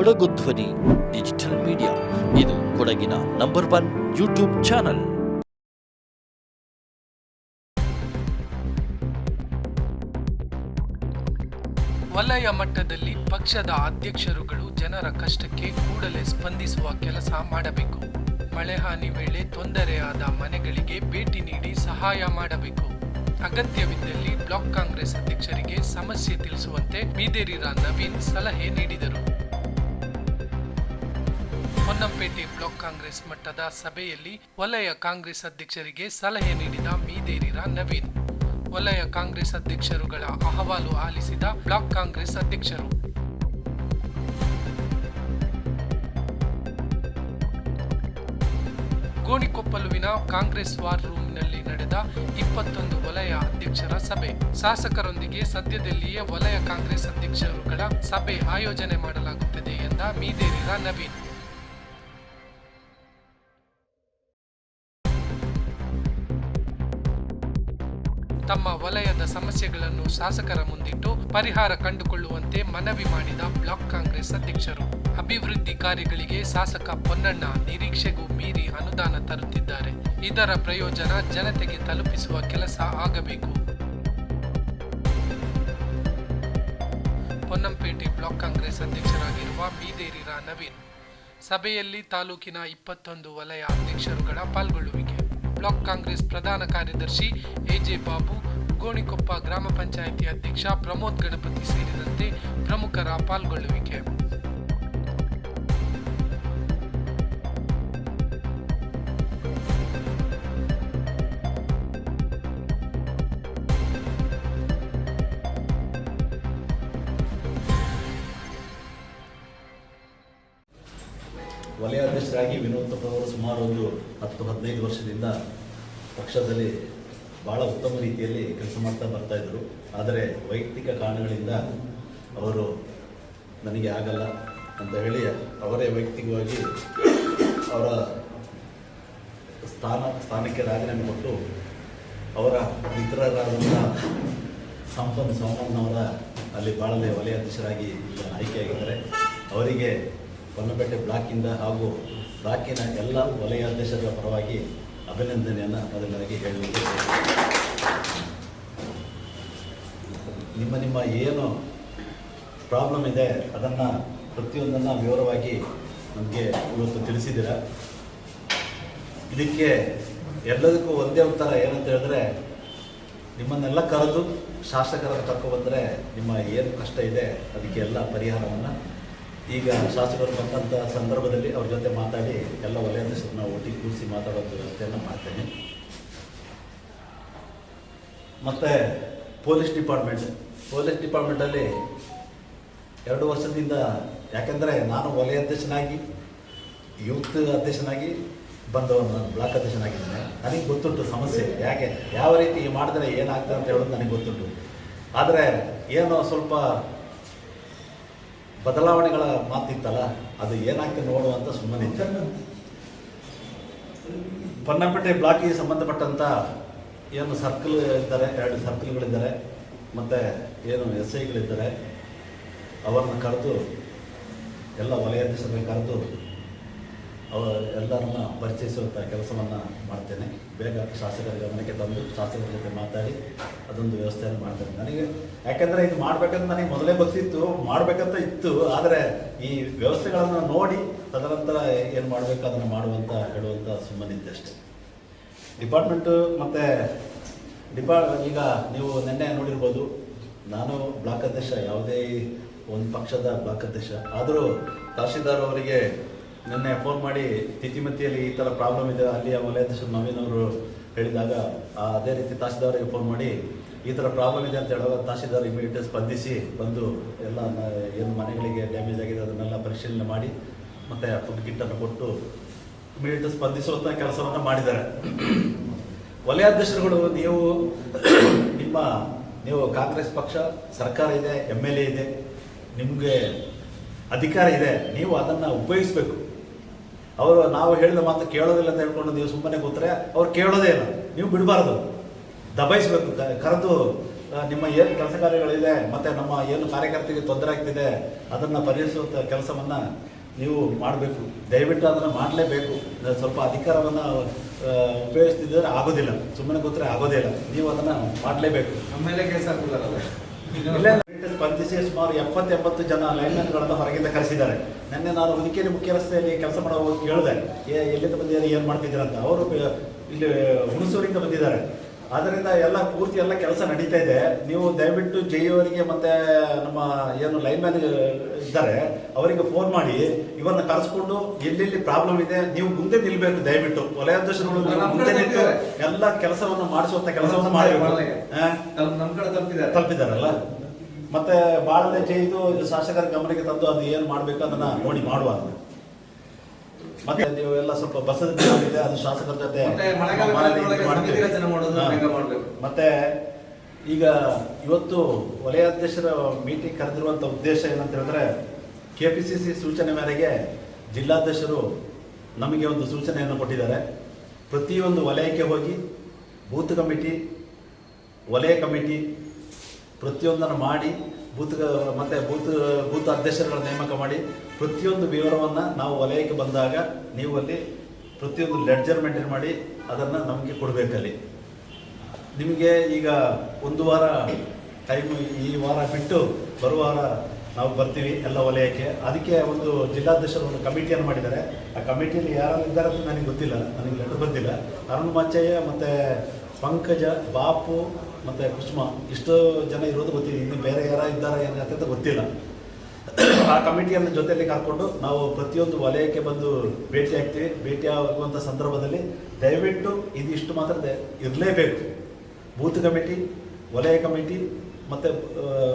ಕೊಡಗು ಧ್ವನಿ, digital media. ಇದು ಕೊಡಗಿನ ನಂಬರ್ ಒನ್ ಯೂಟ್ಯೂಬ್ ಚಾನಲ್. ವಲಯ ಮಟ್ಟದಲ್ಲಿ ಪಕ್ಷದ ಅಧ್ಯಕ್ಷರುಗಳು ಜನರ ಕಷ್ಟಕ್ಕೆ ಕೂಡಲೇ ಸ್ಪಂದಿಸುವ ಕೆಲಸ ಮಾಡಬೇಕು. ಮಳೆ ಹಾನಿ ವೇಳೆ ತೊಂದರೆಯಾದ ಮನೆಗಳಿಗೆ ಭೇಟಿ ನೀಡಿ ಸಹಾಯ ಮಾಡಬೇಕು. ಅಗತ್ಯವಿದ್ದಲ್ಲಿ ಬ್ಲಾಕ್ ಕಾಂಗ್ರೆಸ್ ಅಧ್ಯಕ್ಷರಿಗೆ ಸಮಸ್ಯೆ ತಿಳಿಸುವಂತೆ ಬೀದೇರಿರ ನವೀನ್ ಸಲಹೆ ನೀಡಿದರು. ಹೊನ್ನಂಪೇಟೆ ಬ್ಲಾಕ್ ಕಾಂಗ್ರೆಸ್ ಮಟ್ಟದ ಸಭೆಯಲ್ಲಿ ವಲಯ ಕಾಂಗ್ರೆಸ್ ಅಧ್ಯಕ್ಷರಿಗೆ ಸಲಹೆ ನೀಡಿದ ಮೀದೇರಿರ ನವೀನ್. ವಲಯ ಕಾಂಗ್ರೆಸ್ ಅಧ್ಯಕ್ಷರುಗಳ ಅಹವಾಲು ಆಲಿಸಿದ ಬ್ಲಾಕ್ ಕಾಂಗ್ರೆಸ್ ಅಧ್ಯಕ್ಷರು. ಗೋಣಿಕೊಪ್ಪಲುವಿನ ಕಾಂಗ್ರೆಸ್ ವಾರ್ ರೂಮ್ನಲ್ಲಿ ನಡೆದ ಇಪ್ಪತ್ತೊಂದು ವಲಯ ಅಧ್ಯಕ್ಷರ ಸಭೆ. ಶಾಸಕರೊಂದಿಗೆ ಸದ್ಯದಲ್ಲಿಯೇ ವಲಯ ಕಾಂಗ್ರೆಸ್ ಅಧ್ಯಕ್ಷರುಗಳ ಸಭೆ ಆಯೋಜನೆ ಮಾಡಲಾಗುತ್ತದೆ ಎಂದ ಮೀದೇರಿರ ನವೀನ್. ತಮ್ಮ ವಲಯದ ಸಮಸ್ಯೆಗಳನ್ನು ಶಾಸಕರ ಮುಂದಿಟ್ಟು ಪರಿಹಾರ ಕಂಡುಕೊಳ್ಳುವಂತೆ ಮನವಿ ಮಾಡಿದ ಬ್ಲಾಕ್ ಕಾಂಗ್ರೆಸ್ ಅಧ್ಯಕ್ಷರು. ಅಭಿವೃದ್ಧಿ ಕಾರ್ಯಗಳಿಗೆ ಶಾಸಕ ಪೊನ್ನಣ್ಣ ನಿರೀಕ್ಷೆಗೂ ಮೀರಿ ಅನುದಾನ ತರುತ್ತಿದ್ದಾರೆ. ಇದರ ಪ್ರಯೋಜನ ಜನತೆಗೆ ತಲುಪಿಸುವ ಕೆಲಸ ಆಗಬೇಕು. ಪೊನ್ನಂಪೇಟೆ ಬ್ಲಾಕ್ ಕಾಂಗ್ರೆಸ್ ಅಧ್ಯಕ್ಷರಾಗಿರುವ ಬೀದೇರಿರ ನವೀನ್. ಸಭೆಯಲ್ಲಿ ತಾಲೂಕಿನ ಇಪ್ಪತ್ತೊಂದು ವಲಯ ಅಧ್ಯಕ್ಷರುಗಳ ಪಾಲ್ಗೊಳ್ಳುವಿಕೆ ಬ್ಲಾಕ್ ಕಾಂಗ್ರೆಸ್ ಪ್ರಧಾನ ಕಾರ್ಯದರ್ಶಿ ಎಜೆ ಬಾಬು, ಗೋಣಿಕೊಪ್ಪ ಗ್ರಾಮ ಪಂಚಾಯಿತಿ ಅಧ್ಯಕ್ಷ ಪ್ರಮೋದ್ ಗಣಪತಿ ಸೇರಿದಂತೆ ಪ್ರಮುಖರ ಪಾಲ್ಗೊಳ್ಳುವಿಕೆ. ವಲಯಾಧ್ಯಕ್ಷರಾಗಿ ವಿನೋದ್ ಅವರು ಸುಮಾರು ಒಂದು ಹತ್ತು ಹದಿನೈದು ವರ್ಷದಿಂದ ಪಕ್ಷದಲ್ಲಿ ಭಾಳ ಉತ್ತಮ ರೀತಿಯಲ್ಲಿ ಕೆಲಸ ಮಾಡ್ತಾ ಬರ್ತಾ ಇದ್ದರು. ಆದರೆ ವೈಯಕ್ತಿಕ ಕಾರಣಗಳಿಂದ ಅವರು ನನಗೆ ಆಗಲ್ಲ ಅಂತ ಹೇಳಿ ಅವರೇ ವೈಯಕ್ತಿಕವಾಗಿ ಅವರ ಸ್ಥಾನ, ಸ್ಥಾನಕ್ಕೆ ರಾಜೀನಾಮೆ ಕೊಟ್ಟು ಅವರ ಮಿತ್ರರಾದಂಥ ಸಂಪನ್ ಸೋಮಣ್ಣವರ ಅಲ್ಲಿ ಬಾಳಲೆ ವಲಯಾಧ್ಯಕ್ಷರಾಗಿ ಈಗ ಆಯ್ಕೆಯಾಗಿದ್ದಾರೆ. ಅವರಿಗೆ ಹೊನ್ನಪೇಟೆ ಬ್ಲಾಕಿಂದ ಹಾಗೂ ಬ್ಲಾಕಿನ ಎಲ್ಲ ವಲಯಾಧ್ಯಕ್ಷರ ಪರವಾಗಿ ಅಭಿನಂದನೆಯನ್ನು ಮೊದಲಾಗಿ ಹೇಳಲಿಕ್ಕೆ ನಿಮ್ಮ ನಿಮ್ಮ ಏನು ಪ್ರಾಬ್ಲಮ್ ಇದೆ, ಅದನ್ನು ಪ್ರತಿಯೊಂದನ್ನು ವಿವರವಾಗಿ ನಮಗೆ ಇವತ್ತು ತಿಳಿಸಿದ್ದೀರ? ಇದಕ್ಕೆ ಎಲ್ಲದಕ್ಕೂ ಒಂದೇ ಉತ್ತರ ಏನಂತ ಹೇಳಿದ್ರೆ, ನಿಮ್ಮನ್ನೆಲ್ಲ ಕರೆದು ಶಾಸಕರನ್ನು ಕರ್ಕೊಬಂದರೆ ನಿಮ್ಮ ಏನು ಕಷ್ಟ ಇದೆ, ಅದಕ್ಕೆ ಎಲ್ಲ ಪರಿಹಾರವನ್ನು ಈಗ ಶಾಸಕರು ಬಂದಂಥ ಸಂದರ್ಭದಲ್ಲಿ ಅವ್ರ ಜೊತೆ ಮಾತಾಡಿ ಎಲ್ಲ ವಲಯಾಧ್ಯಕ್ಷರನ್ನ ಒಟ್ಟಿಗೆ ಕೂರಿಸಿ ಮಾತಾಡೋ ವ್ಯವಸ್ಥೆಯನ್ನು ಮಾಡ್ತೇನೆ. ಮತ್ತು ಪೊಲೀಸ್ ಡಿಪಾರ್ಟ್ಮೆಂಟ್. ಪೊಲೀಸ್ ಡಿಪಾರ್ಟ್ಮೆಂಟಲ್ಲಿ ಎರಡು ವರ್ಷದಿಂದ ಯಾಕೆಂದರೆ ನಾನು ವಲಯ ಅಧ್ಯಕ್ಷನಾಗಿ, ಯೂತ್ ಅಧ್ಯಕ್ಷನಾಗಿ ಬಂದವನು, ನಾನು ಬ್ಲಾಕ್ ಅಧ್ಯಕ್ಷನಾಗಿದ್ದೇನೆ. ನನಗೆ ಗೊತ್ತುಂಟು ಸಮಸ್ಯೆ ಯಾಕೆ, ಯಾವ ರೀತಿ ಮಾಡಿದ್ರೆ ಏನಾಗ್ತದೆ ಅಂತ ಹೇಳೋದು ನನಗೆ ಗೊತ್ತುಂಟು. ಆದರೆ ಏನೋ ಸ್ವಲ್ಪ ಬದಲಾವಣೆಗಳ ಮಾತಿತ್ತಲ್ಲ, ಅದು ಏನಾಗ್ತದೆ ನೋಡುವಂತ ಸುಮ್ಮನೆ ಪೊನ್ನಪೇಟೆ ಬ್ಲಾಕಿಗೆ ಸಂಬಂಧಪಟ್ಟಂಥ ಏನು ಸರ್ಕಲ್ ಇದ್ದಾರೆ, ಎರಡು ಸರ್ಕಲ್ಗಳಿದ್ದಾರೆ ಮತ್ತು ಏನು ಎಸ್ ಐಗಳಿದ್ದಾರೆ ಅವರನ್ನು ಕರೆದು ಎಲ್ಲ ವಲಯಾಧ್ಯಕ್ಷರನ್ನ ಕರೆದು ಅವ ಎಲ್ಲರನ್ನ ಪರಿಚಯಿಸುವಂಥ ಕೆಲಸವನ್ನು ಮಾಡ್ತೇನೆ. ಬೇಗ ಶಾಸಕರ ಗಮನಕ್ಕೆ ತಂದು ಶಾಸಕರ ಜೊತೆ ಮಾತಾಡಿ ಅದೊಂದು ವ್ಯವಸ್ಥೆಯನ್ನು ಮಾಡ್ತೇನೆ. ನನಗೆ ಯಾಕೆಂದರೆ ಇದು ಮಾಡಬೇಕಂತ ನನಗೆ ಮೊದಲೇ ಗೊತ್ತಿತ್ತು, ಮಾಡಬೇಕಂತ ಇತ್ತು, ಆದರೆ ಈ ವ್ಯವಸ್ಥೆಗಳನ್ನು ನೋಡಿ ತದನಂತರ ಏನು ಮಾಡಬೇಕು, ಅದನ್ನು ಮಾಡುವಂತ ಹೇಳುವಂಥ ಸುಮ್ಮನೆ ಇದ್ದಷ್ಟೇ ಡಿಪಾರ್ಟ್ಮೆಂಟು ಮತ್ತು ಡಿಪಾ ಈಗ ನೀವು ನಿನ್ನೆ ನೋಡಿರ್ಬೋದು, ನಾನು ಬ್ಲಾಕ್ ಅಧ್ಯಕ್ಷ, ಯಾವುದೇ ಒಂದು ಪಕ್ಷದ ಬ್ಲಾಕ್ ಅಧ್ಯಕ್ಷ, ಆದರೂ ತಹಶೀಲ್ದಾರ್ ಅವರಿಗೆ ನಿನ್ನೆ ಫೋನ್ ಮಾಡಿ ತಿಥಿಮತಿಯಲ್ಲಿ ಈ ಥರ ಪ್ರಾಬ್ಲಮ್ ಇದೆ ಅಲ್ಲಿಯ ವಲಯಾಧ್ಯಕ್ಷರು ನವೀನ್ ಅವರು ಹೇಳಿದಾಗ ಅದೇ ರೀತಿ ತಹಸೀಲ್ದಾರಿಗೆ ಫೋನ್ ಮಾಡಿ ಈ ಥರ ಪ್ರಾಬ್ಲಮ್ ಇದೆ ಅಂತ ಹೇಳುವಾಗ ತಹಸೀಲ್ದಾರ್ ಇಮಿಡಿಯೇಟ್ ಸ್ಪಂದಿಸಿ ಬಂದು ಎಲ್ಲ ಏನು ಮನೆಗಳಿಗೆ ಡ್ಯಾಮೇಜ್ ಆಗಿದೆ ಅದನ್ನೆಲ್ಲ ಪರಿಶೀಲನೆ ಮಾಡಿ ಮತ್ತು ಫುಡ್ ಕಿಟ್ಟನ್ನು ಕೊಟ್ಟು ಇಮಿಡಿಯೇಟ್ ಸ್ಪಂದಿಸುವಂಥ ಕೆಲಸವನ್ನು ಮಾಡಿದ್ದಾರೆ. ವಲಯಾಧ್ಯಕ್ಷರುಗಳು, ನೀವು ನಿಮ್ಮ, ನೀವು ಕಾಂಗ್ರೆಸ್ ಪಕ್ಷ, ಸರ್ಕಾರ ಇದೆ ಎಂ ಎಲ್ ಎ ಇದೆ, ನಿಮಗೆ ಅಧಿಕಾರ ಇದೆ, ನೀವು ಅದನ್ನು ಉಪಯೋಗಿಸ್ಬೇಕು. ಅವರು ನಾವು ಹೇಳಿದ ಮಾತು ಕೇಳೋದಿಲ್ಲ ಅಂತ ಹೇಳ್ಕೊಂಡು ನೀವು ಸುಮ್ಮನೆ ಕೂತ್ರೆ ಅವ್ರು ಕೇಳೋದೇ ಇಲ್ಲ. ನೀವು ಬಿಡಬಾರ್ದು. ದಬಾಯಿಸ್ಬೇಕು ಕರೆದು ನಿಮ್ಮ ಏನು ಕೆಲಸ ಕಾರ್ಯಗಳಿದೆ ಮತ್ತು ನಮ್ಮ ಏನು ಕಾರ್ಯಕರ್ತರಿಗೆ ತೊಂದರೆ ಆಗ್ತಿದೆ ಅದನ್ನು ಪರಿಹರಿಸುವಂಥ ಕೆಲಸವನ್ನು ನೀವು ಮಾಡಬೇಕು. ದಯವಿಟ್ಟು ಅದನ್ನು ಮಾಡಲೇಬೇಕು. ಸ್ವಲ್ಪ ಅಧಿಕಾರವನ್ನು ಉಪಯೋಗಿಸ್ತಿದ್ದರೆ ಆಗೋದಿಲ್ಲ. ಸುಮ್ಮನೆ ಕೂತ್ರೆ ಆಗೋದೇ ಇಲ್ಲ. ನೀವು ಅದನ್ನು ಮಾಡಲೇಬೇಕು. ನಮ್ಮೆಲ್ಲ ಕೇಸ್ ಆಗಲ್ಲ ಇಲ್ಲೇ. ಸ್ಪಂದಿಸಿ ಸುಮಾರು ಎಪ್ಪತ್ತೆಂಬತ್ತು ಜನ ಲೈನ್ಮನ್ಗಳನ್ನು ಹೊರಗಿಂದ ಕರೆಸಿದ್ದಾರೆ. ನಿನ್ನೆ ನಾನು ಹುದುಕೇರಿ ಮುಖ್ಯ ರಸ್ತೆಯಲ್ಲಿ ಕೆಲಸ ಮಾಡೋ ಕೇಳಿದೆ ಎಲ್ಲಿಂದ ಬಂದಿದ್ದಾರೆ ಏನು ಮಾಡ್ತಿದ್ದೀರ? ಅಂತ. ಅವರು ಇಲ್ಲಿ ಹುಣಸೂರಿಂದ ಬಂದಿದ್ದಾರೆ. ಆದ್ದರಿಂದ ಎಲ್ಲ ಪೂರ್ತಿ ಎಲ್ಲ ಕೆಲಸ ನಡೀತಾ ಇದೆ. ನೀವು ದಯವಿಟ್ಟು ಜೈ ಅವರಿಗೆ ಮತ್ತೆ ನಮ್ಮ ಏನು ಲೈನ್ಮ್ಯಾನ್ ಇದ್ದಾರೆ ಅವರಿಗೆ ಫೋನ್ ಮಾಡಿ ಇವರನ್ನ ಕರೆಸ್ಕೊಂಡು ಎಲ್ಲೆಲ್ಲಿ ಪ್ರಾಬ್ಲಮ್ ಇದೆ ನೀವು ಮುಂದೆ ನಿಲ್ಬೇಕು ದಯವಿಟ್ಟು. ನಮ್ಮ ಮುಂದೆ ನಿಂತು. ಎಲ್ಲ ಕೆಲಸವನ್ನು ಮಾಡಿಸುವಂತ ಕೆಲಸವನ್ನು ಮಾಡಿ ತಲುಪಿದಾರಲ್ಲ ಮತ್ತೆ ಬಾಳದೆ ಜೈದು ಶಾಸಕರ ಗಮನಕ್ಕೆ ತಂದು ಅದು ಏನು ಮಾಡಬೇಕು ಅದನ್ನ ನೋಡಿ ಮಾಡುವ ಮತ್ತೆ ನೀವು ಎಲ್ಲ ಸ್ವಲ್ಪ ಬಸದ ಇದೆ ಅದು ಶಾಸಕರ ಜೊತೆ? ಮತ್ತೆ ಈಗ ಇವತ್ತು ವಲಯಾಧ್ಯಕ್ಷರ ಮೀಟಿಂಗ್ ಕರೆದಿರುವಂತ ಉದ್ದೇಶ ಏನಂತ ಹೇಳಿದ್ರೆ ಕೆ ಪಿ ಸಿ ಸಿ ಸೂಚನೆ ಮೇರೆಗೆ ಜಿಲ್ಲಾಧ್ಯಕ್ಷರು ನಮಗೆ ಒಂದು ಸೂಚನೆಯನ್ನು ಕೊಟ್ಟಿದ್ದಾರೆ. ಪ್ರತಿಯೊಂದು ವಲಯಕ್ಕೆ ಹೋಗಿ ಬೂತ್ ಕಮಿಟಿ ವಲಯ ಕಮಿಟಿ ಪ್ರತಿಯೊಂದನ್ನು ಮಾಡಿ, ಬೂತ್ ಮತ್ತೆ ಬೂತ್ ಬೂತ್ ಅಧ್ಯಕ್ಷರುಗಳ ನೇಮಕ ಮಾಡಿ, ಪ್ರತಿಯೊಂದು ವಿವರವನ್ನು ನಾವು ವಲಯಕ್ಕೆ ಬಂದಾಗ ನೀವು ಅಲ್ಲಿ ಪ್ರತಿಯೊಂದು ಲೆಡ್ಜರ್ ಮೇಂಟೈನ್ ಮಾಡಿ ಅದನ್ನು ನಮಗೆ ಕೊಡಬೇಕಲ್ಲಿ. ನಿಮಗೆ ಈಗ ಒಂದು ವಾರ ಟೈಮ್ ಈ ವಾರ ಬಿಟ್ಟು ಬರುವ ವಾರ ನಾವು ಬರ್ತೀವಿ ಎಲ್ಲ ವಲಯಕ್ಕೆ. ಅದಕ್ಕೆ ಒಂದು ಜಿಲ್ಲಾಧ್ಯಕ್ಷರು ಒಂದು ಕಮಿಟಿಯನ್ನು ಮಾಡಿದ್ದಾರೆ. ಆ ಕಮಿಟಿಯಲ್ಲಿ ಯಾರು ಇದ್ದಾರೆ ಅಂತ ನನಗೆ ಗೊತ್ತಿಲ್ಲ, ನನಗೆ ಲೆಟರ್ ಬಂದಿಲ್ಲ. ಅರುಣ್ ಮಾಚಯ್ಯ ಮತ್ತು ಪಂಕಜ, ಬಾಪು ಮತ್ತು ಕುಸುಮ ಇಷ್ಟು ಜನ ಇರೋದು ಗೊತ್ತಿದೆ ಇನ್ನು ಬೇರೆ ಯಾರ ಇದ್ದಾರೆ ಏನಾಗುತ್ತೆ ಅಂತ ಗೊತ್ತಿಲ್ಲ. ಆ ಕಮಿಟಿಯನ್ನು ಜೊತೆಯಲ್ಲಿ ಕರ್ಕೊಂಡು ನಾವು ಪ್ರತಿಯೊಂದು ವಲಯಕ್ಕೆ ಬಂದು ಭೇಟಿ ಆಗ್ತೀವಿ. ಭೇಟಿ ಆಗುವಂಥ ಸಂದರ್ಭದಲ್ಲಿ ದಯವಿಟ್ಟು ಇದಿಷ್ಟು ಮಾತ್ರ ಇರಲೇಬೇಕು. ಬೂತ್ ಕಮಿಟಿ, ವಲಯ ಕಮಿಟಿ, ಮತ್ತು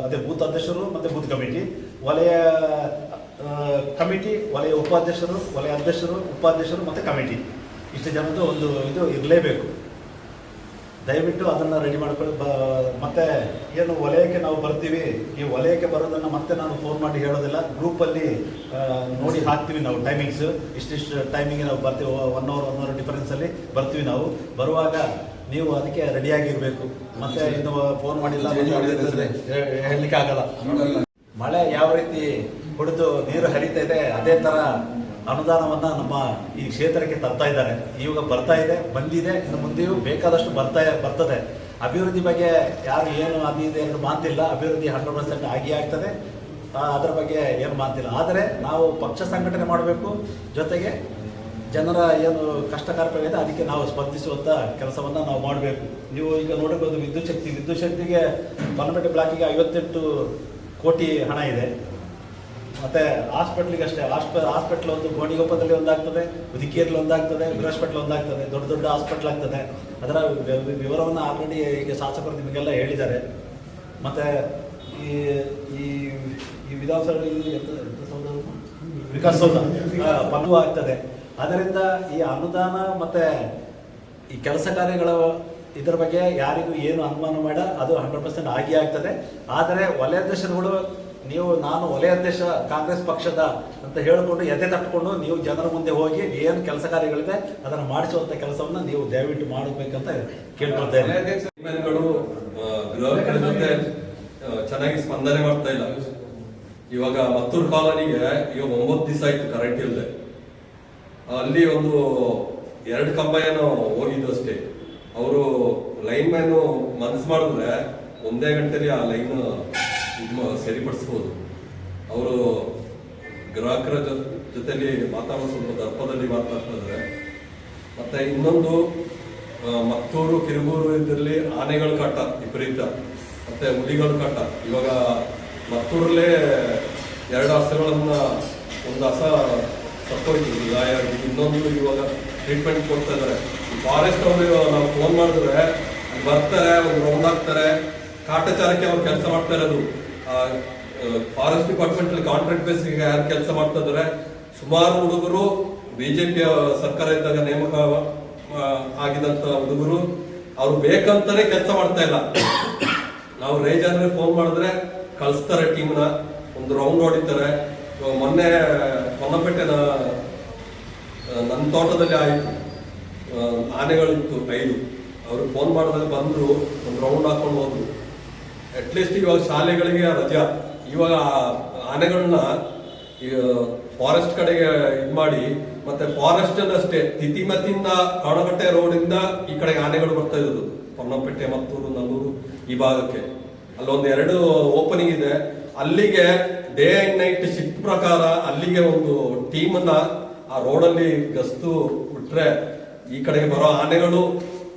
ಅದೇ ಬೂತ್ ಅಧ್ಯಕ್ಷರು, ಮತ್ತು ಬೂತ್ ಕಮಿಟಿ. ವಲಯ ಕಮಿಟಿ, ವಲಯ ಉಪಾಧ್ಯಕ್ಷರು, ವಲಯ ಅಧ್ಯಕ್ಷರು, ಉಪಾಧ್ಯಕ್ಷರು, ಮತ್ತು ಕಮಿಟಿ. ಇಷ್ಟು ಜನದ್ದು ಒಂದು ಇದು ಇರಲೇಬೇಕು. ದಯವಿಟ್ಟು ಅದನ್ನು ರೆಡಿ ಮಾಡ್ಕೊಳ್ಳಿ. ಬ ಮತ್ತೆ ಏನು ವಲಯಕ್ಕೆ ನಾವು ಬರ್ತೀವಿ ಈ ವಲಯಕ್ಕೆ ಬರೋದನ್ನು ಮತ್ತೆ ನಾನು ಫೋನ್ ಮಾಡಿ ಹೇಳೋದಿಲ್ಲ. ಗ್ರೂಪಲ್ಲಿ ನೋಡಿ ಹಾಕ್ತೀವಿ ನಾವು ಟೈಮಿಂಗ್ಸ್ ಇಷ್ಟಿಷ್ಟು ಟೈಮಿಂಗ್ ನಾವು ಬರ್ತೀವಿ. ಒನ್ ಅವರ್ ಒನ್ ಅವರ್ ಡಿಫರೆನ್ಸಲ್ಲಿ ಬರ್ತೀವಿ ನಾವು. ಬರುವಾಗ ನೀವು ಅದಕ್ಕೆ ರೆಡಿಯಾಗಿರಬೇಕು ಮತ್ತೆ ಇದು ಫೋನ್ ಮಾಡಿಲ್ಲ ಹೇಳಲಿಕ್ಕೆ ಆಗಲ್ಲ ಮಳೆ ಯಾವ ರೀತಿ ಹೊಡೆದು ನೀರು ಹರಿತಾ ಇದೆ ಅದೇ ಥರ ಅನುದಾನವನ್ನ ನಮ್ಮ ಈ ಕ್ಷೇತ್ರಕ್ಕೆ ತರ್ತಾ ಇದ್ದಾರೆ. ಇವಾಗ ಬರ್ತಾ ಇದೆ, ಬಂದಿದೆ, ಇನ್ನು ಮುಂದೆಯೂ ಬೇಕಾದಷ್ಟು ಬರ್ತಾ ಬರ್ತದೆ. ಅಭಿವೃದ್ಧಿ ಬಗ್ಗೆ ಯಾರು ಏನು ಅದು ಇದೆ ಮಾತಿಲ್ಲ. ಅಭಿವೃದ್ಧಿ ಹಂಡ್ರೆಡ್ ಪರ್ಸೆಂಟ್ ಆಗಿ ಆಗ್ತದೆ. ಅದರ ಬಗ್ಗೆ ಏನು ಮಾತಿಲ್ಲ. ಆದರೆ ನಾವು ಪಕ್ಷ ಸಂಘಟನೆ ಮಾಡಬೇಕು. ಜೊತೆಗೆ ಜನರ ಏನು ಕಷ್ಟ ಕಾರ್ಪಣ್ಯ ಅದಕ್ಕೆ ನಾವು ಸ್ಪರ್ಧಿಸುವಂಥ ಕೆಲಸವನ್ನು ನಾವು ಮಾಡಬೇಕು. ನೀವು ಈಗ ನೋಡಬಹುದು ವಿದ್ಯುತ್ ಶಕ್ತಿ, ವಿದ್ಯುತ್ ಶಕ್ತಿಗೆ ಬನ್ನಪೇಟೆ ಬ್ಲಾಕಿಗೆ ಐವತ್ತೆಂಟು ಕೋಟಿ ಹಣ ಇದೆ. ಮತ್ತೆ ಹಾಸ್ಪಿಟ್ಲಿಗೆ ಅಷ್ಟೇ ಹಾಸ್ಪ ಹಾಸ್ಪಿಟ್ಲ್ ಒಂದು ಗೋಣಿಗೊಪ್ಪದಲ್ಲಿ ಒಂದಾಗ್ತದೆ ಉದಿಕೇರಿಲಿ ಒಂದಾಗ್ತದೆ ಹಾಸ್ಪಿಟ್ಲ್ ಒಂದಾಗ್ತದೆ ದೊಡ್ಡ ದೊಡ್ಡ ಹಾಸ್ಪಿಟ್ಲ್ ಆಗ್ತದೆ. ಅದರ ವಿವರವನ್ನು ಆಲ್ರೆಡಿ ಈಗ ಶಾಸಕರು ನಿಮಗೆಲ್ಲ ಹೇಳಿದ್ದಾರೆ. ಮತ್ತೆ ಈ ಈ ಈ ವಿಧಾನಸಭೆ ಇದು ಎಂತ- ಎಂತ ಸೌಧ ಅದು? ವಿಕಾಸಸೌಧ ಆ, ಆಗ್ತದೆ. ಅದರಿಂದ ಈ ಅನುದಾನ ಮತ್ತೆ ಈ ಕೆಲಸ ಕಾರ್ಯಗಳ ಇದರ ಬಗ್ಗೆ ಯಾರಿಗೂ ಏನು ಅನುಮಾನ ಬೇಡ ಅದು ಹಂಡ್ರೆಡ್ ಪರ್ಸೆಂಟ್ ಆಗಿ ಆಗ್ತದೆ. ಆದರೆ ವಲಯಾಧ್ಯಕ್ಷರುಗಳು ನೀವು ನಾನು ವಲಯಾಧ್ಯಕ್ಷ ಕಾಂಗ್ರೆಸ್ ಪಕ್ಷದ ಅಂತ ಹೇಳಿಕೊಂಡು ಎದೆ ತಟ್ಕೊಂಡು ನೀವು ಜನರ ಮುಂದೆ ಹೋಗಿ ಏನು ಕೆಲಸ ಕಾರ್ಯಗಳಿದೆ ಅದನ್ನು ಮಾಡಿಸುವಂತ ಕೆಲಸವನ್ನು ನೀವು ದಯವಿಟ್ಟು ಮಾಡಬೇಕಂತ ಕೇಳ್ಕೊಳ್ತೇನೆ ಜೊತೆ ಚೆನ್ನಾಗಿ ಸ್ಪಂದನೆ ಮಾಡ್ತಾ ಇಲ್ಲ. ಇವಾಗ ಮತ್ತೂರು ಕಾಲೋನಿಗೆ ಇವಾಗ ಒಂಬತ್ತು ದಿವಸ ಆಯ್ತು ಕರೆಂಟ್ ಇಲ್ಲದೆ ಅಲ್ಲಿ ಒಂದು ಎರಡು ಕಂಬ ಏನೋ ಹೋಗಿದ್ದು ಅಷ್ಟೇ. ಅವರು ಲೈನ್ ಮ್ಯಾನು ಮನಸ್ಸು ಮಾಡಿದ್ರೆ ಒಂದೇ ಗಂಟೆಲಿ ಆ ಲೈನ್ ಇದು ಸರಿಪಡಿಸ್ಬೋದು. ಅವರು ಗ್ರಾಹಕರ ಜೊ- ಜೊತೆಲಿ ಮಾತಾಡೋ ಸ್ವಲ್ಪ ದರ್ಪದಲ್ಲಿ ಇದ್ದಾರೆ ಮತ್ತೆ ಇನ್ನೊಂದು ಮತ್ತೂರು ಕಿರುಗೂರು ಇದರಲ್ಲಿ ಆನೆಗಳ ಕಾಟ ವಿಪರೀತ. ಮತ್ತು ಹುಲಿಗಳ ಕಾಟ. ಇವಾಗ ಮತ್ತೂರಲ್ಲೇ ಎರಡು ಹಸುಗಳನ್ನು ಒಂದು ಹಸ ಸತ್ತೋಯ್ತು. ಗಾಯ ಇನ್ನೊಂದು ಇವಾಗ ಟ್ರೀಟ್ಮೆಂಟ್ ಕೊಡ್ತಾ ಇದ್ದಾರೆ. ಫಾರೆಸ್ಟ್ ಅವರು ನಾವು ಫೋನ್ ಮಾಡಿದ್ರೆ ಬರ್ತಾರೆ ಒಂದು ರೌಂಡ್ ಹಾಕ್ತಾರೆ. ಕಾಟಚಾರಕ್ಕೆ ಅವ್ರು ಕೆಲಸ ಮಾಡ್ತಾ ಇರೋದು. ಫಾರೆಸ್ಟ್ ಡಿಪಾರ್ಟ್ಮೆಂಟ್ ಅಲ್ಲಿ ಕಾಂಟ್ರಾಕ್ಟ್ ಬೇಸ್ ಯಾರು ಕೆಲಸ ಮಾಡ್ತಾ ಇದ್ದಾರೆ ಸುಮಾರು ಹುಡುಗರು ಬಿಜೆಪಿಯ ಸರ್ಕಾರ ಇದ್ದಾಗ ನೇಮಕ ಆಗಿದಂತ ಹುಡುಗರು, ಅವ್ರು ಬೇಕಂತಾನೆ ಕೆಲಸ ಮಾಡ್ತಾ ಇಲ್ಲ. ನಾವು ರೇಜಾದ್ರೆ ಫೋನ್ ಮಾಡಿದ್ರೆ ಕಳಿಸ್ತಾರೆ ಟೀಮ್ನ ಒಂದು ರೌಂಡ್ ಹೊಡಿತಾರೆ. ಮೊನ್ನೆ ಹೊನ್ನಪೇಟೆ ನನ್ನ ತೋಟದಲ್ಲಿ ಆಯಿತು. ಆನೆಗಳಿತ್ತು ಐದು ಅವರು ಫೋನ್ ಮಾಡಿದಾಗ ಬಂದ್ರು, ಒಂದು ರೌಂಡ್ ಹಾಕೊಂಡು ಹೋದ್ರು. ಅಟ್ಲೀಸ್ಟ್ ಇವಾಗ ಶಾಲೆಗಳಿಗೆ ರಜಾ, ಇವಾಗ ಆನೆಗಳನ್ನ ಫಾರೆಸ್ಟ್ ಕಡೆಗೆ ಇದು ಮಾಡಿ, ಮತ್ತೆ ಫಾರೆಸ್ಟ್ ಅಷ್ಟೇ ತಿತಿಮತಿಯಿಂದ ಕಾಡಗಟ್ಟೆ ರೋಡಿಂದ ಈ ಕಡೆಗೆ ಆನೆಗಳು ಬರ್ತಾ ಇರೋದು. ಪೊನ್ನಂಪೇಟೆ, ಮತ್ತೂರು ನಲ್ಲೂರು ಈ ಭಾಗಕ್ಕೆ. ಅಲ್ಲೊಂದು ಎರಡು ಓಪನಿಂಗ್ ಇದೆ. ಅಲ್ಲಿಗೆ ಡೇ ಅಂಡ್ ನೈಟ್ ಶಿಫ್ಟ್ ಪ್ರಕಾರ ಅಲ್ಲಿಗೆ ಒಂದು ಟೀಮನ್ನ ಆ ರೋಡಲ್ಲಿ ಗಸ್ತು ಬಿಟ್ರೆ ಈ ಕಡೆಗೆ ಬರೋ ಆನೆಗಳು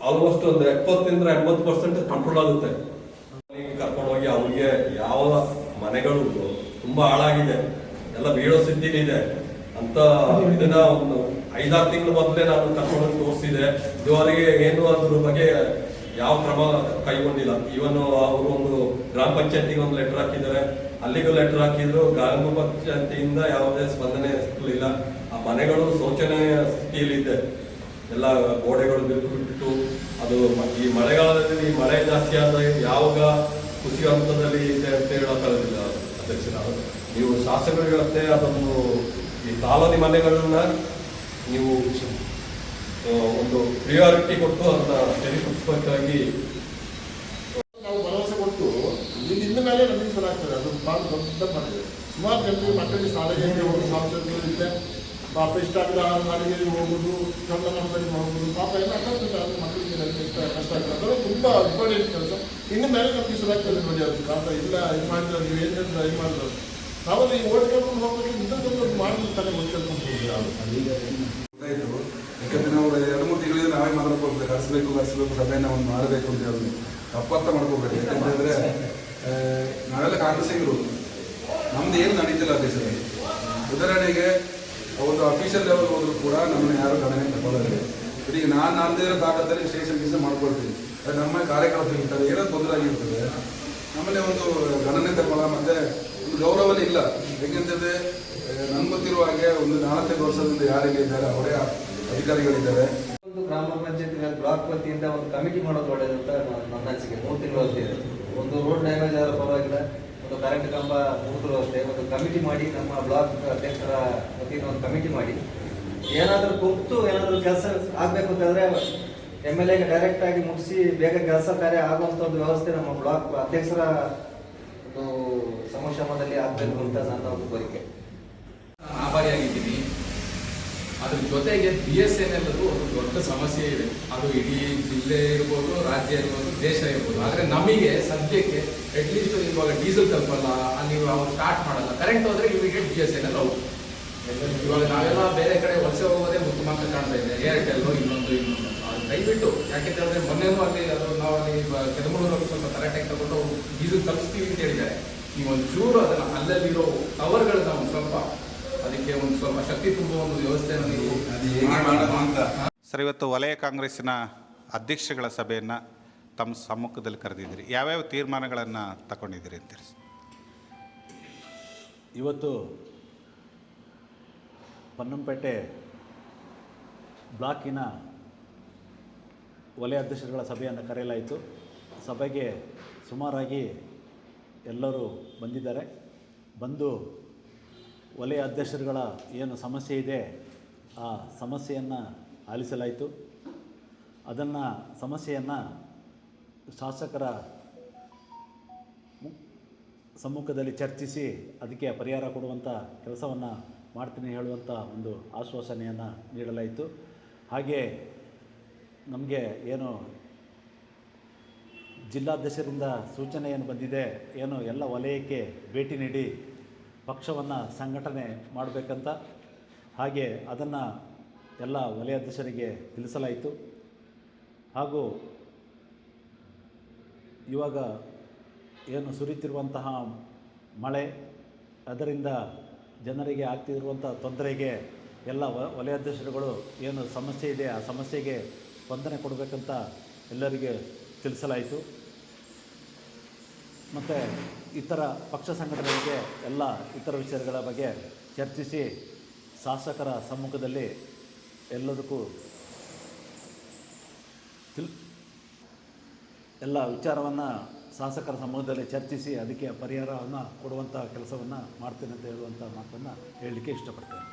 ಆಲ್ಮೋಸ್ಟ್ ಒಂದು ಎಪ್ಪತ್ತರಿಂದ ಎಂಬತ್ತು ಪರ್ಸೆಂಟ್ ಕಂಟ್ರೋಲ್ ಆಗುತ್ತೆ. ಅವ್ರಿಗೆ ಯಾವ ಮನೆಗಳು ತುಂಬಾ ಹಾಳಾಗಿದೆ. ಎಲ್ಲ ಬೀಳೋ ಸ್ಥಿತಿಲಿದೆ. ಅಂತ ಇದನ್ನ ಒಂದು ಐದಾರು ತಿಂಗಳು ಮೊದಲೇ ನಾನು ಕರ್ಕೊಂಡು ತೋರಿಸಿದೆ. ಇದುವರೆಗೆ ಏನು ಅದ್ರ ಬಗ್ಗೆ ಯಾವ ಕ್ರಮ ಕೈಗೊಂಡಿಲ್ಲ. ಈವನ್ ಅವರು ಒಂದು ಗ್ರಾಮ ಪಂಚಾಯತಿಗೆ ಒಂದು ಲೆಟರ್ ಹಾಕಿದ್ದಾರೆ. ಅಲ್ಲಿಗೂ ಲೆಟರ್ ಹಾಕಿದ್ರು. ಗ್ರಾಮ ಪಂಚಾಯತಿಯಿಂದ ಯಾವುದೇ ಸ್ಪಂದನೆ ಸಿಗಲಿಲ್ಲ ಆ ಮನೆಗಳು ಶೋಚನೆಯ ಸ್ಥಿತಿಯಲ್ಲಿದೆ. ಎಲ್ಲ ಗೋಡೆಗಳು ಬಿಟ್ಟು ಅದು ಈ ಮಳೆಗಾಲದಲ್ಲಿ ಮಳೆ ಜಾಸ್ತಿ ಆದ ಯಾವಾಗ ಕೃಷಿ ಹಂತದಲ್ಲಿ ಇದೆ ಅಂತ ಹೇಳಕ್ಕಾಗೋದಿಲ್ಲ ಅಧ್ಯಕ್ಷರ. ನೀವು ಶಾಸಕರಿಗೆ ಅದನ್ನು ಈ ಕಾಲೋನಿ ಮನೆಗಳನ್ನ ನೀವು ಒಂದು ಪ್ರಿಯಾರಿಟಿ ಕೊಟ್ಟು ಅದನ್ನ ಸರಿಪಡಿಸಬೇಕಾಗಿ ನಾವು ಭರವಸೆ ಕೊಟ್ಟು ಇಲ್ಲಿಂದ ಮೇಲೆ ಮೇಲೆ ನಂಬಿಸಲಾಗ್ತದೆ ಅದು ಭಾಳ ದೊಡ್ಡ ಮಾಡಿದೆ ಸುಮಾರು ಜನರಿಗೆ ಮಕ್ಕಳಿಗೆ ಶಾಲೆಗೆ ಹೋಗಿ ಇದೆ ಪಾಪ ಇಷ್ಟ ಆಗದ ಶಾಲೆಗೆ ಹೋಗೋದು, ಚಂದ ಮನದಲ್ಲಿ ಹೋಗೋದು ಪಾಪ ಎಲ್ಲ ಮಕ್ಕಳಿಗೆ ನನಗೆ ಇಷ್ಟ ಕಷ್ಟ ಆಗ್ತದೆ ತುಂಬ ಇಂಪಾರ್ಟೆಂಟ್ ಕೆಲಸ. ಇನ್ನು ಮೇಲೆ ನಂಬಿಸಲಾಗ್ತದೆ ನೋಡಿ ಅದು. ಪಾಪ ಇಲ್ಲ ಇದು ಮಾಡಿದ್ರೆ ನೀವು ಏನೇನು ಇದು ಮಾಡಿದ್ರು ನಾವಲ್ಲಿ ಈ ಓಡ್ಕೊಂಡು ಹೋಗ್ಬೇಕು ಇಂಥದ್ದೊಂದು ಮಾಡಿರ್ತಾನೆ ಓದ್ಕೊಂಡು ಗೊತ್ತಾಯ್ತು. ಯಾಕಂದ್ರೆ ನಾವು ಎರಡು ಮೂರು ತಿಂಗಳಿಂದ ನಾವೇ ಮಾತಾಡ್ಕೊಳ್ಬೇಕು ಕರೆಸ್ಬೇಕು ಕರೆಸ್ಬೇಕು ಸಭೆಯನ್ನ ಒಂದು ಮಾಡಬೇಕು ಅಂತ ಹೇಳಿ. ತಪ್ಪರ್ಥ ಮಾಡ್ಕೋಬೇಕು ಯಾಕಂತಂದ್ರೆ ಆ, ನಾವೆಲ್ಲ ಕಾಂಗ್ರೆಸ್ಸಿಗರು. ನಮ್ದು ಏನು ನಡೀತಿಲ್ಲ ದೇಶದಲ್ಲಿ. ಉದಾಹರಣೆಗೆ ಒಂದು ಅಫಿಷಿಯಲ್ ಲೆವೆಲ್ ಹೋದ್ರು ಕೂಡ ನಮ್ಮನ್ನ ಯಾರು ಗಣನೆ ತಗೊಳ್ಳೋದಿಲ್ಲ. ಈಗ ನಾನು ನನ್ನದೇ ಇರೋ ತಾಕತ್ತಲ್ಲಿ ಸ್ಟೇಷನ್ ಗೀಸ ಮಾಡ್ಕೊಳ್ತೀನಿ. ನಮ್ಮ ಕಾರ್ಯಕರ್ತರು ಇರ್ತಾರೆ, ಏನೋ ತೊಂದರೆ ಆಗಿರ್ತದೆ. ಆಮೇಲೆ ಒಂದು ಗಣನೆ ತಗೊಳ್ಳ ಮತ್ತೆ ಒಂದು ಗೌರವನೇ ಇಲ್ಲ. ಹೇಗೆಂತಂದ್ರೆ ನನ್ಗೆ ಗೊತ್ತಿರುವ ಹಾಗೆ ಒಂದು ನಾಲ್ಕೈದು ವರ್ಷದಿಂದ ಯಾರಿಗೆ ಇದ್ದಾರೆ, ಅವರೇ ಅಧಿಕಾರಿಗಳಿದ್ದಾರೆ. ಒಂದು ಗ್ರಾಮ ಪಂಚಾಯತ್ ಬ್ಲಾಕ್ ವತಿಯಿಂದ ಒಂದು ಕಮಿಟಿ ಮಾಡೋದು ನ- ನನ್ನ ಅನಿಸಿಕೆ. ಮೂರು ತಿಂಗಳು ಒಂದು ರೋಡ್ ಡ್ಯಾಮೇಜ್ ಆದರೂ ಪರವಾಗಿಲ್ಲ, ಒಂದು ಕರೆಂಟ್ ಕಂಬ ಮುಗಿದ್ರು ಅಷ್ಟೇ. ಒಂದು ಕಮಿಟಿ ಮಾಡಿ, ನಮ್ಮ ಬ್ಲಾಕ್ ಅಧ್ಯಕ್ಷರ ವತಿಯಿಂದ ಒಂದು ಕಮಿಟಿ ಮಾಡಿ. ಏನಾದರೂ ಕುಂತು ಏನಾದರೂ ಕೆಲಸ ಆಗಬೇಕು ಅಂತಂದ್ರೆ ಎಂ ಎಲ್ ಎಗೆ ಡೈರೆಕ್ಟ್ ಆಗಿ ಮುಗಿಸಿ ಬೇಗ ಕೆಲಸ ಕಾರ್ಯ ಆಗುವಂಥ ಒಂದು ವ್ಯವಸ್ಥೆ ನಮ್ಮ ಬ್ಲಾಕ್ ಅಧ್ಯಕ್ಷರ ಒಂದು ಸಮಕ್ಷಮದಲ್ಲಿ ಆಗಬೇಕು ಅಂತ ನನ್ನ ಒಂದು ಕೋರಿಕೆ. ಆಭಾರಿಯಾಗಿದ್ದೀನಿ ಅದ್ರ ಜೊತೆಗೆ ಬಿ ಎಸ್ ಎನ್ ಎಲ್ ಒಂದು ದೊಡ್ಡ ಸಮಸ್ಯೆ ಇದೆ. ಅದು ಇಡೀ ಜಿಲ್ಲೆ ಇರ್ಬೋದು, ರಾಜ್ಯ ಇರ್ಬೋದು, ದೇಶ ಇರ್ಬೋದು. ಆದರೆ ನಮಗೆ ಸದ್ಯಕ್ಕೆ ಅಟ್ಲೀಸ್ಟ್ ಇವಾಗ ಡೀಸೆಲ್ ತಲುಪಲ್ಲ ನೀವು ಅವ್ರು ಸ್ಟಾರ್ಟ್ ಮಾಡಲ್ಲ. ಕರೆಂಟ್ ಹೋದರೆ immediate B S N L out ಇವಾಗ ನಾವೆಲ್ಲ ಬೇರೆ ಕಡೆ ವಲಸೆ ಹೋಗೋದೇ ಮುಖ್ಯ ಮಾತ್ರ ಕಾಣ್ತಾ ಇದೆ. ಏರ್ಟೆಲ್ ಇನ್ನೊಂದು ಇನ್ನೊಂದು. ದಯವಿಟ್ಟು ಯಾಕೆ ಹೇಳಿದ್ರೆ ಮೊನ್ನೆನೂ ಅಲ್ಲಿ ಅದು ನಾವು ಅಲ್ಲಿ ಕೆದಮೂರು ಸ್ವಲ್ಪ ಕರೆಕ್ಟಾಗಿ ತಗೊಂಡು ಬೀಜ ತಲುಪಿಸ್ತೀವಿ ಅಂತ ಹೇಳಿದ್ದಾರೆ. ಈ ಒಂದು ಚೂರು ಅದನ್ನ ಅಲ್ಲಲ್ಲಿರೋ ಟವರ್ಗಳನ್ನ ಒಂದು ಸ್ವಲ್ಪ ಅದಕ್ಕೆ ಒಂದು ಸ್ವಲ್ಪ ಶಕ್ತಿ ತುಂಬುವ ಒಂದು ವ್ಯವಸ್ಥೆಯನ್ನು ನೀವು ಸರ್ ಇವತ್ತು ವಲಯ ಕಾಂಗ್ರೆಸ್ಸಿನ ಅಧ್ಯಕ್ಷಗಳ ಸಭೆಯನ್ನು ತಮ್ಮ ಸಮ್ಮುಖದಲ್ಲಿ ಕರೆದಿದ್ದೀರಿ. ಯಾವ್ಯಾವ ತೀರ್ಮಾನಗಳನ್ನು ತಗೊಂಡಿದ್ದೀರಿ ಅಂತ ತಿಳಿಸಿ. ಇವತ್ತು ಪನ್ನಂಪೇಟೆ ಬ್ಲಾಕಿನ ವಲಯ ಅಧ್ಯಕ್ಷರುಗಳ ಸಭೆಯನ್ನು ಕರೆಯಲಾಯಿತು. ಸಭೆಗೆ ಸುಮಾರಾಗಿ ಎಲ್ಲರೂ ಬಂದಿದ್ದಾರೆ. ಬಂದು ವಲಯ ಅಧ್ಯಕ್ಷರುಗಳ ಏನು ಸಮಸ್ಯೆ ಇದೆ, ಆ ಸಮಸ್ಯೆಯನ್ನು ಆಲಿಸಲಾಯಿತು. ಅದನ್ನು ಸಮಸ್ಯೆಯನ್ನು ಶಾಸಕರ ಸಮ್ಮುಖದಲ್ಲಿ ಚರ್ಚಿಸಿ ಅದಕ್ಕೆ ಪರಿಹಾರ ಕೊಡುವಂಥ ಕೆಲಸವನ್ನು ಮಾಡ್ತೀನಿ ಹೇಳುವಂಥ ಒಂದು ಆಶ್ವಾಸನೆಯನ್ನು ನೀಡಲಾಯಿತು. ಹಾಗೆ ನಮಗೆ ಏನು ಜಿಲ್ಲಾಧ್ಯಕ್ಷರಿಂದ ಸೂಚನೆ ಏನು ಬಂದಿದೆ, ಏನು ಎಲ್ಲ ವಲಯಕ್ಕೆ ಭೇಟಿ ನೀಡಿ ಪಕ್ಷವನ್ನು ಸಂಘಟನೆ ಮಾಡಬೇಕಂತ. ಹಾಗೆ ಅದನ್ನು ಎಲ್ಲ ವಲಯಾಧ್ಯಕ್ಷರಿಗೆ ತಿಳಿಸಲಾಯಿತು. ಹಾಗೂ ಇವಾಗ ಏನು ಸುರಿತಿರುವಂತಹ ಮಳೆ, ಅದರಿಂದ ಜನರಿಗೆ ಆಗ್ತಿರುವಂಥ ತೊಂದರೆಗೆ ಎಲ್ಲ ವಲಯಾಧ್ಯಕ್ಷರುಗಳು ಏನು ಸಮಸ್ಯೆ ಇದೆ, ಆ ಸಮಸ್ಯೆಗೆ ಸ್ಪಂದನೆ ಕೊಡಬೇಕಂತ ಎಲ್ಲರಿಗೆ ತಿಳಿಸಲಾಯಿತು. ಮತ್ತು ಇತರ ಪಕ್ಷ ಸಂಘಟನೆಗಳಿಗೆ ಎಲ್ಲ ಇತರ ವಿಷಯಗಳ ಬಗ್ಗೆ ಚರ್ಚಿಸಿ ಶಾಸಕರ ಸಮ್ಮುಖದಲ್ಲಿ ಎಲ್ಲದಕ್ಕೂ ತಿಳ್, ಎಲ್ಲ ವಿಚಾರವನ್ನು ಶಾಸಕರ ಸಮೂಹದಲ್ಲಿ ಚರ್ಚಿಸಿ ಅದಕ್ಕೆ ಪರಿಹಾರವನ್ನು ಕೊಡುವಂಥ ಕೆಲಸವನ್ನು ಮಾಡ್ತೇನೆ ಅಂತ ಹೇಳುವಂಥ ಮಾತನ್ನು ಹೇಳಲಿಕ್ಕೆ ಇಷ್ಟಪಡ್ತೇನೆ.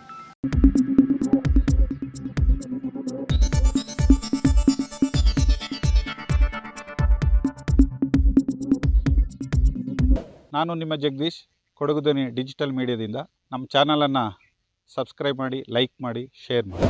ನಾನು ನಿಮ್ಮ ಜಗದೀಶ್ ಕೊಡಗು ಡಿಜಿಟಲ್ ಮೀಡಿಯಾದಿಂದ. ನಮ್ಮ ಚಾನಲನ್ನು ಸಬ್ಸ್ಕ್ರೈಬ್ ಮಾಡಿ, ಲೈಕ್ ಮಾಡಿ, ಶೇರ್ ಮಾಡಿ.